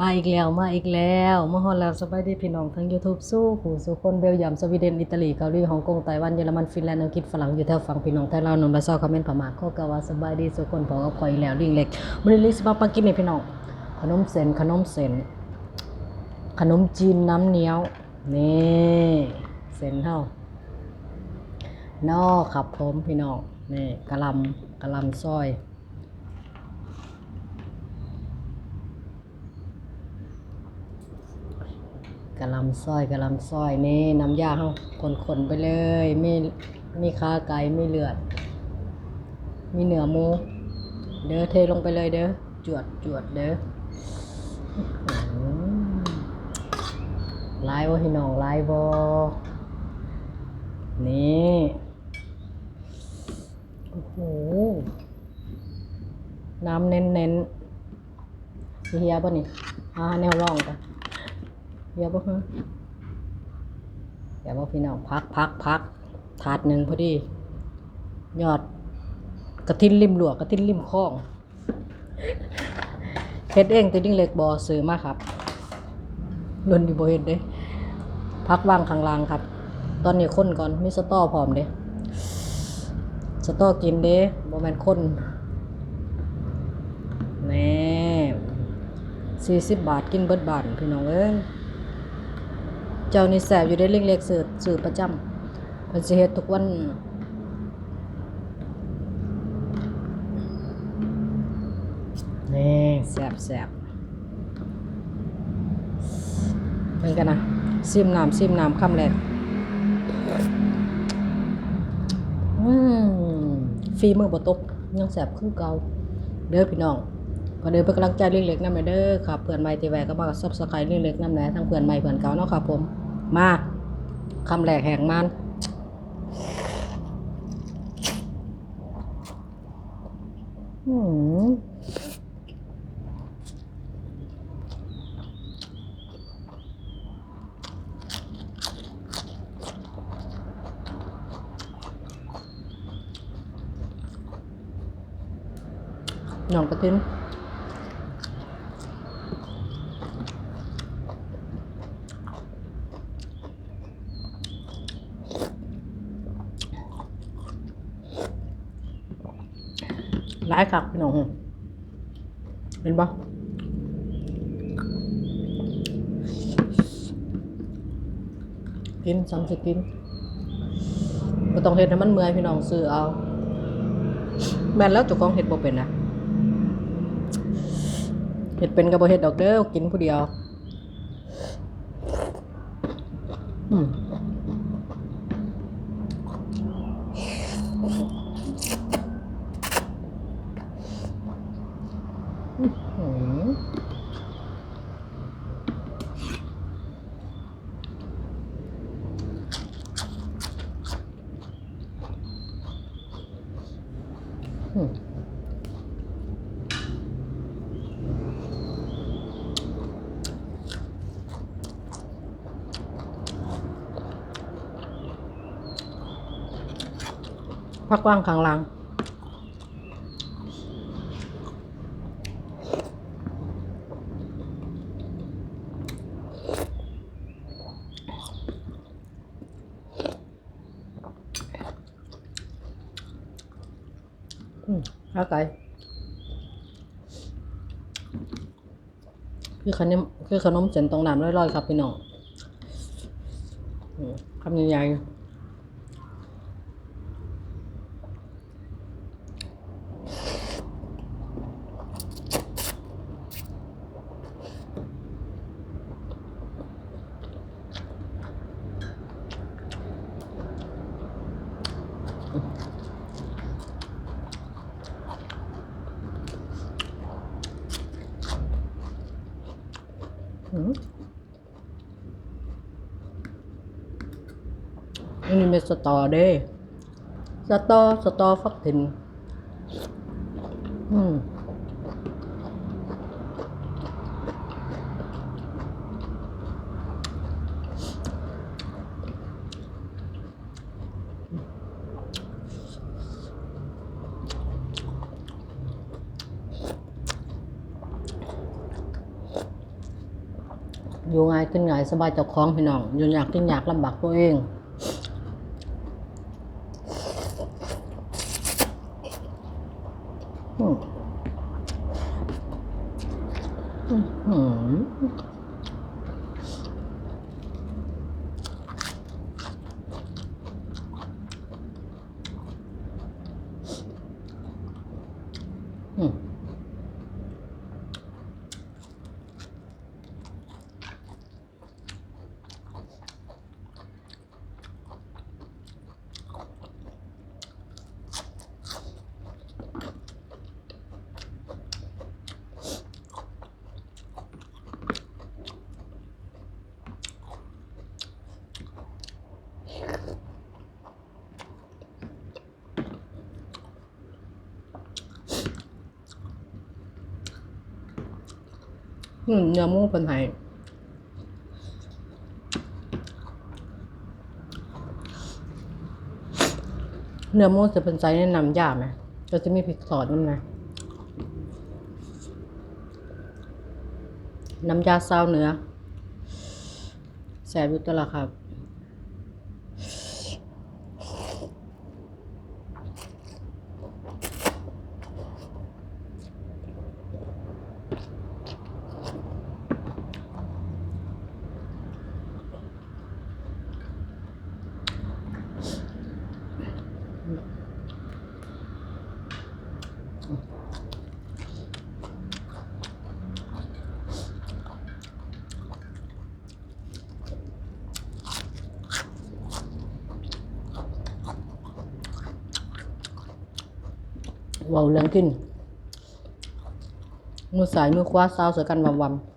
มาอีกแล้วมาอีกแล้วมาฮอดแล้วสบายดีพี่น้องทั้ง YouTube สู้ผู้สู่คนเบลเยียมสวีเดนอิตาลีเกาหลีฮ่องกงไต้หวันเยอรมันฟินแลนด์อังกฤษฝรั่งอยู่แถวฝั่งพี่น้องไทยลาวนนท์บาซอคอมเมนต์พม่าข้อกะว่าสบายดีสุกคนพอกับคอยแล้วลิงเล็กมื้อลิสมาปังกินให้พี่น้องขนมเส้นขนมเส้นขนมจีนน้ำเนี้ยวนี่เส้นเฮานอครับผมพี่น้องนี่กะลำกะลำซอย กะลำซอยกะลำซอยนี่น้ำยาเฮาคนๆไปเลย ไมีมีขาไก่มีเลือด มีเนื้อหมู เด้อเทลงไปเลยเด้อจวดจวดเด้ออื้อหือลายบ่พี่น้องลายบ่นี่โอ้โหน้ำเน้นๆสิเฮียบ่นี่หาแนวร่องกัน เดี๋ยวบ่ฮะเดี๋ยวบ่พี่น้องพักพักพักถาดหนึ่งพอดี ยอดกระทินริมหลวกกระทินริมคลองเฮ็ดเองแต่ดิ้งเล็กบ่ซื้อมาครับรุ่นที่บ่เฮ็ดเด้พักว่างข้างล่างครับ ตอนนี้ค้นก่อนมีสตอพร้อมเด้สตอกินเด้บ่แมนค้นแน่40บาทกินเบิดบาทพี่น้องเอ้ย เจ้านี่แสบอยู่ได้เล็กๆสืบสืบประจำเพิ่นสิเฮ็ดทุกวันนี่แสบแสบเหมือนกันนะซิมน้ำซิมน้ำคำแรกอืมฟีมือบ่ตกยังแสบคือเก่าเด้อพี่น้องก็เดินเป็นกำลังใจเล็กๆนำเด้อครับเพื่อนใหม่ที่แวะก็มาซับสไครต์เล็กๆนำแหน่ทั้งเพื่อนใหม่เพื่อนเก่าเนาะครับผม มาคำแหลกแหงมันอืมน้องกระทิน หลายคักพี่น้องเห็นปะกินซ้ำสิกินบ่ต้องเห็ดให้มันเมื่อยพี่น้องซื้อเอา แม่นแล้วจ้าของเห็ดบ่เป็นนะเห็ดเป็นกับบ่เห็ดดอกเด้อกินผู้เดียว อืม หืมอืม พักว่างข้างหล่าง อืมข้าวไก่คือขนมคือขนมเส้นตรงน้ำร่อยๆครับพี่น้องอืมคำใหญ่ๆ อันนี้เป็นสตอเด้สตอ สตอฟักถิ่นอืม อยู่ง่ายขึ้นง่ายสบายเจ้าของพี่น้องอยู่อยากกินอยากลำบากตัวเองอืมอื้อหืออืม อืมเนื้อหมูเป็นไห้เนื้อหมูจะเป็นใจแนะนำยากไหมก็จะมีพริกสอดน้ำนะน้ำยาซาวเนื้อแสบอยู่ตัวละครับ เว้าเรื่องกินมือสายมือขวาซาวเสือกันวำวำ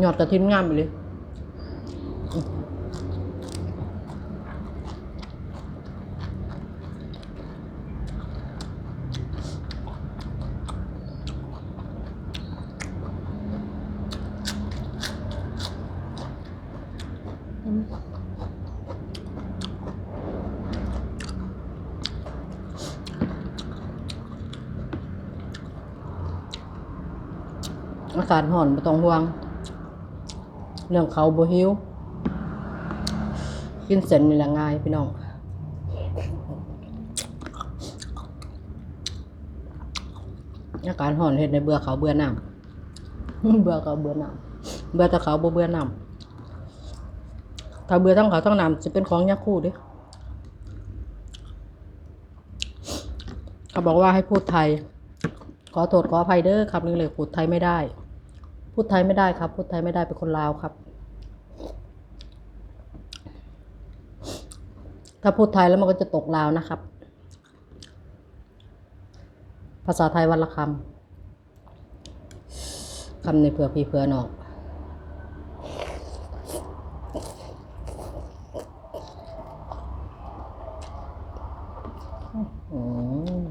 หยอดกระทิมงามไปเลยอากาศห่อนไม่ต้องห่วง เรื่องเขาบ่หิวกินเส้นนี่แหละง่ายพี่น้องอากาศห่อนเห็ดในเบื่อเขาเบื่อน้ำเบื่อเขาเบื่อน้ำเบื่อแต่เขาบ่เบื่อน้ำถ้าเบื่อทั้งเขาทั้งน้ำจะเป็นของยาคู่ดิเขาบอกว่าให้พูดไทย ขอโทษขออภัยเด้อครับนี่เลยพูดไทยไม่ได้ พูดไทยไม่ได้ครับ พูดไทยไม่ได้เป็นคนลาวครับ ถ้าพูดไทยแล้วมันก็จะตกลาวนะครับ ภาษาไทยวันละคำคำในเผื่อพี่เผื่อน้องอืม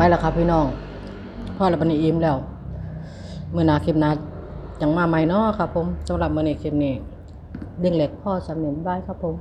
ไปแล้วครับพี่น้องพ่อเราบันอิ่มแล้วเมื่อน้าคลิปหน้าจังมาใหม่เนาะครับผมสำหรับเมื่อนี้คลิปนี้เด้งเล็กพ่อสำเนียงบายครับผม